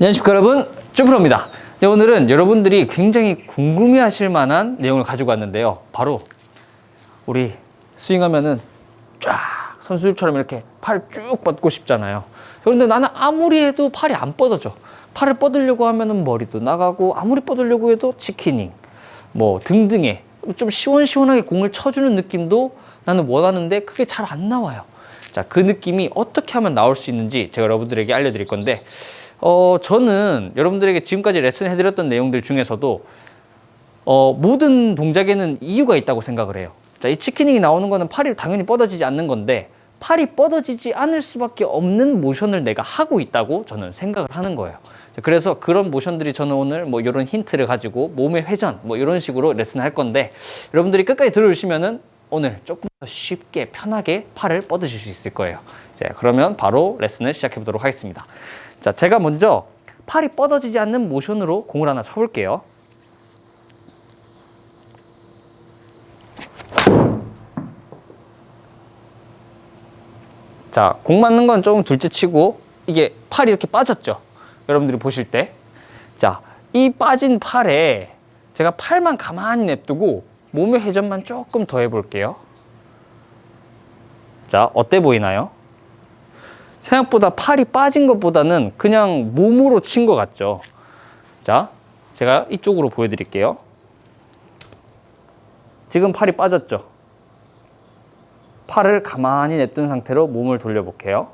안녕하십니까 여러분 점프로입니다. 네, 오늘은 여러분들이 굉장히 궁금해 하실 만한 내용을 가지고 왔는데요. 바로 우리 스윙하면은 쫙 선수들처럼 이렇게 팔 쭉 뻗고 싶잖아요. 그런데 나는 아무리 해도 팔이 안 뻗어져. 팔을 뻗으려고 하면은 머리도 나가고 아무리 뻗으려고 해도 치키닝 뭐 등등의 좀 시원시원하게 공을 쳐주는 느낌도 나는 원하는데 그게 잘 안 나와요. 자, 그 느낌이 어떻게 하면 나올 수 있는지 제가 여러분들에게 알려드릴 건데, 어, 저는 여러분들에게 지금까지 레슨 해드렸던 내용들 중에서도, 어, 모든 동작에는 이유가 있다고 생각을 해요. 자, 이 치키닝이 나오는 거는 팔이 당연히 뻗어지지 않는 건데, 팔이 뻗어지지 않을 수밖에 없는 모션을 내가 하고 있다고 저는 생각을 하는 거예요. 자, 그래서 그런 모션들이 저는 오늘 뭐 이런 힌트를 가지고 몸의 회전 뭐 이런 식으로 레슨을 할 건데 여러분들이 끝까지 들어주시면은 오늘 조금 더 쉽게 편하게 팔을 뻗으실 수 있을 거예요. 자, 그러면 바로 레슨을 시작해 보도록 하겠습니다. 자, 제가 먼저 팔이 뻗어지지 않는 모션으로 공을 하나 쳐볼게요. 자, 공 맞는 건 조금 둘째 치고 이게 팔이 이렇게 빠졌죠. 여러분들이 보실 때. 자, 이 빠진 팔에 제가 팔만 가만히 냅두고 몸의 회전만 조금 더 해볼게요. 자, 어때 보이나요? 생각보다 팔이 빠진 것보다는 그냥 몸으로 친 것 같죠? 자, 제가 이쪽으로 보여드릴게요. 지금 팔이 빠졌죠? 팔을 가만히 냅둔 상태로 몸을 돌려볼게요.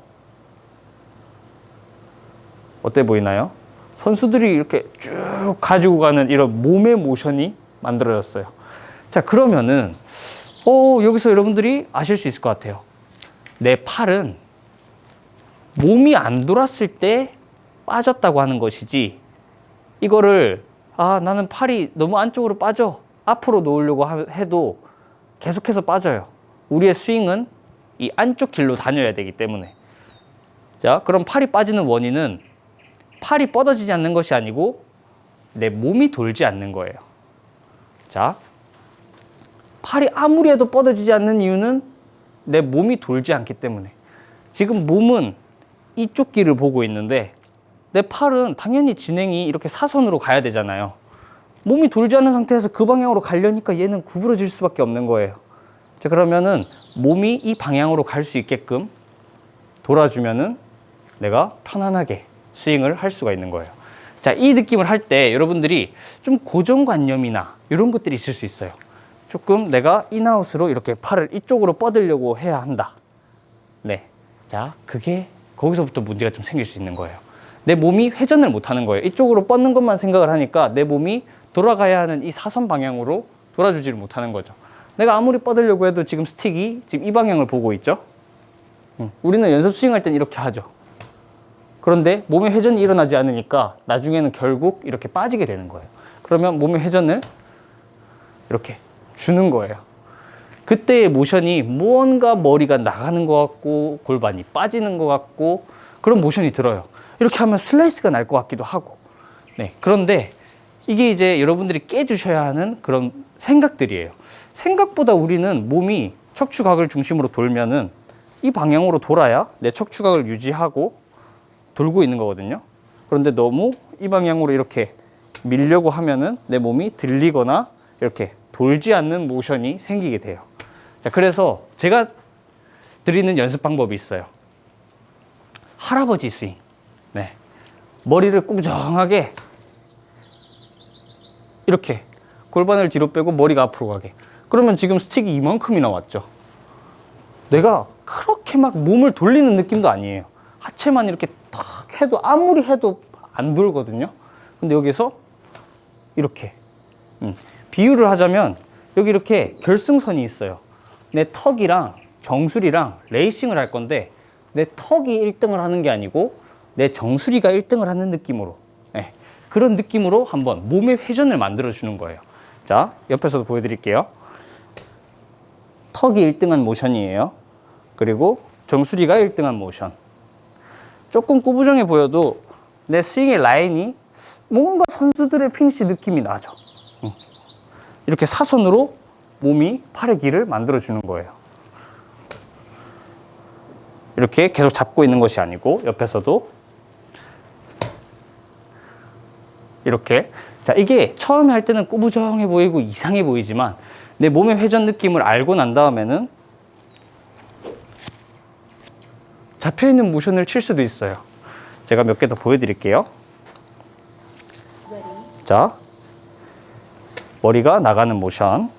어때 보이나요? 선수들이 이렇게 쭉 가지고 가는 이런 몸의 모션이 만들어졌어요. 자, 그러면은, 어, 여기서 여러분들이 아실 수 있을 것 같아요. 내 팔은 몸이 안 돌았을 때 빠졌다고 하는 것이지, 이거를, 아, 나는 팔이 너무 안쪽으로 빠져. 앞으로 놓으려고 하- 해도 계속해서 빠져요. 우리의 스윙은 이 안쪽 길로 다녀야 되기 때문에. 자, 그럼 팔이 빠지는 원인은 팔이 뻗어지지 않는 것이 아니고 내 몸이 돌지 않는 거예요. 자, 팔이 아무리 해도 뻗어지지 않는 이유는 내 몸이 돌지 않기 때문에. 지금 몸은 이쪽 길을 보고 있는데 내 팔은 당연히 진행이 이렇게 사선으로 가야 되잖아요. 몸이 돌지 않은 상태에서 그 방향으로 가려니까 얘는 구부러질 수밖에 없는 거예요. 자, 그러면은 몸이 이 방향으로 갈 수 있게끔 돌아주면은 내가 편안하게 스윙을 할 수가 있는 거예요. 자, 이 느낌을 할 때 여러분들이 좀 고정관념이나 이런 것들이 있을 수 있어요. 조금 내가 인아웃으로 이렇게 팔을 이쪽으로 뻗으려고 해야 한다. 네. 자, 그게 거기서부터 문제가 좀 생길 수 있는 거예요. 내 몸이 회전을 못 하는 거예요. 이쪽으로 뻗는 것만 생각을 하니까 내 몸이 돌아가야 하는 이 사선 방향으로 돌아주지를 못하는 거죠. 내가 아무리 뻗으려고 해도 지금 스틱이 지금 이 방향을 보고 있죠. 음, 우리는 연습 스윙할 땐 이렇게 하죠. 그런데 몸의 회전이 일어나지 않으니까 나중에는 결국 이렇게 빠지게 되는 거예요. 그러면 몸의 회전을 이렇게 주는 거예요. 그때의 모션이 무언가 머리가 나가는 것 같고 골반이 빠지는 것 같고 그런 모션이 들어요. 이렇게 하면 슬라이스가 날 것 같기도 하고. 네. 그런데 이게 이제 여러분들이 깨주셔야 하는 그런 생각들이에요. 생각보다 우리는 몸이 척추각을 중심으로 돌면은 이 방향으로 돌아야 내 척추각을 유지하고 돌고 있는 거거든요. 그런데 너무 이 방향으로 이렇게 밀려고 하면은 내 몸이 들리거나 이렇게 돌지 않는 모션이 생기게 돼요. 자, 그래서 제가 드리는 연습 방법이 있어요. 할아버지 스윙. 네. 머리를 꾸정하게 이렇게 골반을 뒤로 빼고 머리가 앞으로 가게. 그러면 지금 스틱이 이만큼이나 왔죠. 내가 그렇게 막 몸을 돌리는 느낌도 아니에요. 하체만 이렇게 탁 해도 아무리 해도 안 돌거든요. 근데 여기서 이렇게 음, 비유를 하자면 여기 이렇게 결승선이 있어요. 내 턱이랑 정수리랑 레이싱을 할 건데 내 턱이 1등을 하는 게 아니고 내 정수리가 1등을 하는 느낌으로 네, 그런 느낌으로 한번 몸의 회전을 만들어 주는 거예요. 자, 옆에서도 보여드릴게요. 턱이 1등한 모션이에요. 그리고 정수리가 1등한 모션. 조금 꾸부정해 보여도 내 스윙의 라인이 뭔가 선수들의 피니시 느낌이 나죠. 응. 이렇게 사선으로 몸이 팔의 길을 만들어 주는 거예요. 이렇게 계속 잡고 있는 것이 아니고 옆에서도 이렇게. 자, 이게 처음에 할 때는 꾸부정해 보이고 이상해 보이지만 내 몸의 회전 느낌을 알고 난 다음에는 잡혀 있는 모션을 칠 수도 있어요. 제가 몇 개 더 보여드릴게요. 자, 머리가 나가는 모션.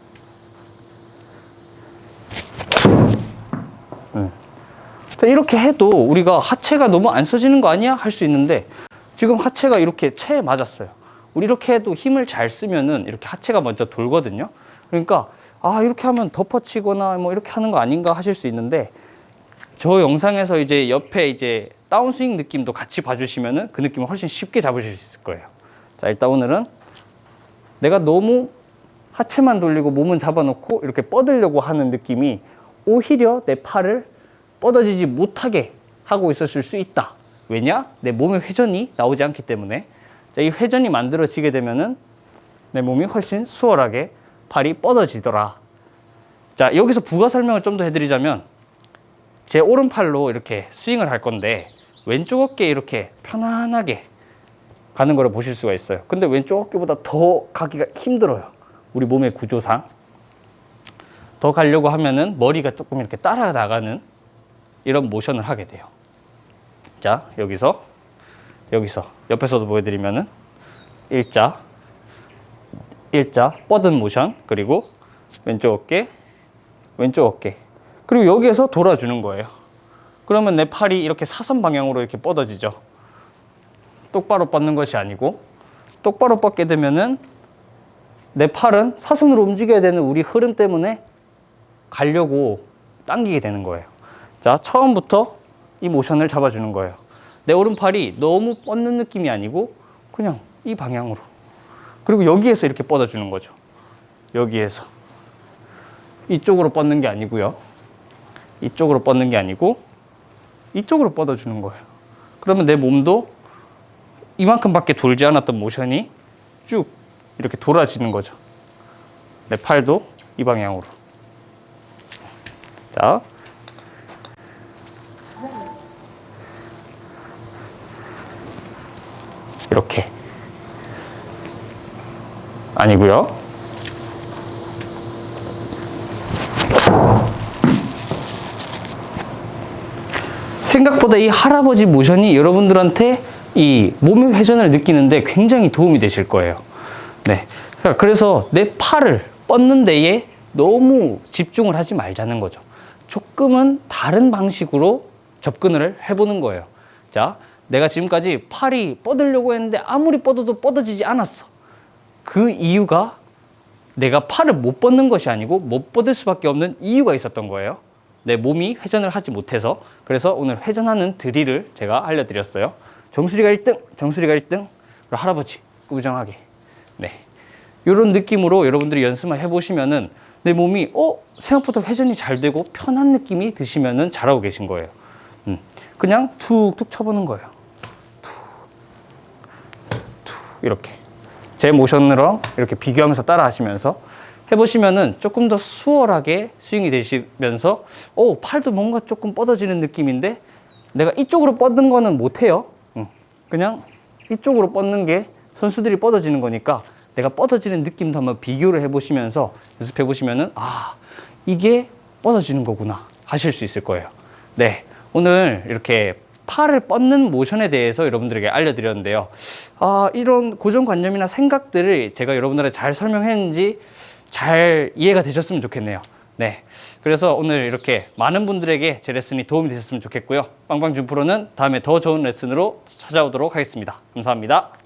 음. 자, 이렇게 해도 우리가 하체가 너무 안 써지는 거 아니야? 할 수 있는데 지금 하체가 이렇게 체에 맞았어요. 우리 이렇게 해도 힘을 잘 쓰면은 이렇게 하체가 먼저 돌거든요. 그러니까 아, 이렇게 하면 덮어치거나 뭐 이렇게 하는 거 아닌가 하실 수 있는데 저 영상에서 이제 옆에 이제 다운스윙 느낌도 같이 봐주시면은 그 느낌을 훨씬 쉽게 잡으실 수 있을 거예요. 자, 일단 오늘은 내가 너무 하체만 돌리고 몸은 잡아놓고 이렇게 뻗으려고 하는 느낌이 오히려 내 팔을 뻗어지지 못하게 하고 있었을 수 있다. 왜냐? 내 몸의 회전이 나오지 않기 때문에. 자, 이 회전이 만들어지게 되면은 내 몸이 훨씬 수월하게 팔이 뻗어지더라. 자, 여기서 부가 설명을 좀 더 해드리자면 제 오른팔로 이렇게 스윙을 할 건데 왼쪽 어깨 이렇게 편안하게 가는 거를 보실 수가 있어요. 근데 왼쪽 어깨보다 더 가기가 힘들어요. 우리 몸의 구조상. 더 가려고 하면은 머리가 조금 이렇게 따라 나가는 이런 모션을 하게 돼요. 자, 여기서, 여기서, 옆에서도 보여드리면은 일자, 일자, 뻗은 모션, 그리고 왼쪽 어깨, 왼쪽 어깨. 그리고 여기에서 돌아주는 거예요. 그러면 내 팔이 이렇게 사선 방향으로 이렇게 뻗어지죠. 똑바로 뻗는 것이 아니고 똑바로 뻗게 되면은 내 팔은 사선으로 움직여야 되는 우리 흐름 때문에 가려고 당기게 되는 거예요. 자, 처음부터 이 모션을 잡아주는 거예요. 내 오른팔이 너무 뻗는 느낌이 아니고 그냥 이 방향으로. 그리고 여기에서 이렇게 뻗어주는 거죠. 여기에서. 이쪽으로 뻗는 게 아니고요. 이쪽으로 뻗는 게 아니고 이쪽으로 뻗어주는 거예요. 그러면 내 몸도 이만큼밖에 돌지 않았던 모션이 쭉 이렇게 돌아지는 거죠. 내 팔도 이 방향으로. 자. 이렇게. 아니고요. 생각보다 이 할아버지 모션이 여러분들한테 이 몸의 회전을 느끼는데 굉장히 도움이 되실 거예요. 네. 자, 그래서 내 팔을 뻗는 데에 너무 집중을 하지 말자는 거죠. 조금은 다른 방식으로 접근을 해보는 거예요. 자, 내가 지금까지 팔이 뻗으려고 했는데 아무리 뻗어도 뻗어지지 않았어. 그 이유가 내가 팔을 못 뻗는 것이 아니고 못 뻗을 수밖에 없는 이유가 있었던 거예요. 내 몸이 회전을 하지 못해서 그래서 오늘 회전하는 드릴을 제가 알려드렸어요. 정수리가 1등, 정수리가 1등, 그리고 할아버지 꾸부정하게. 네, 이런 느낌으로 여러분들이 연습을 해보시면은 내 몸이 어 생각보다 회전이 잘 되고 편한 느낌이 드시면은 잘하고 계신 거예요. 음, 그냥 툭툭 쳐보는 거예요. 툭, 툭 이렇게 제 모션으로 이렇게 비교하면서 따라하시면서 해보시면은 조금 더 수월하게 스윙이 되시면서 오 팔도 뭔가 조금 뻗어지는 느낌인데 내가 이쪽으로 뻗는 거는 못해요 응. 그냥 이쪽으로 뻗는 게 선수들이 뻗어지는 거니까 내가 뻗어지는 느낌도 한번 비교를 해보시면서 연습해 보시면은 아 이게 뻗어지는 거구나 하실 수 있을 거예요 네 오늘 이렇게 팔을 뻗는 모션에 대해서 여러분들에게 알려드렸는데요. 아, 이런 고정관념이나 생각들을 제가 여러분들한테 잘 설명했는지 잘 이해가 되셨으면 좋겠네요. 네. 그래서 오늘 이렇게 많은 분들에게 제 레슨이 도움이 되셨으면 좋겠고요. 빵빵준 프로는 다음에 더 좋은 레슨으로 찾아오도록 하겠습니다. 감사합니다.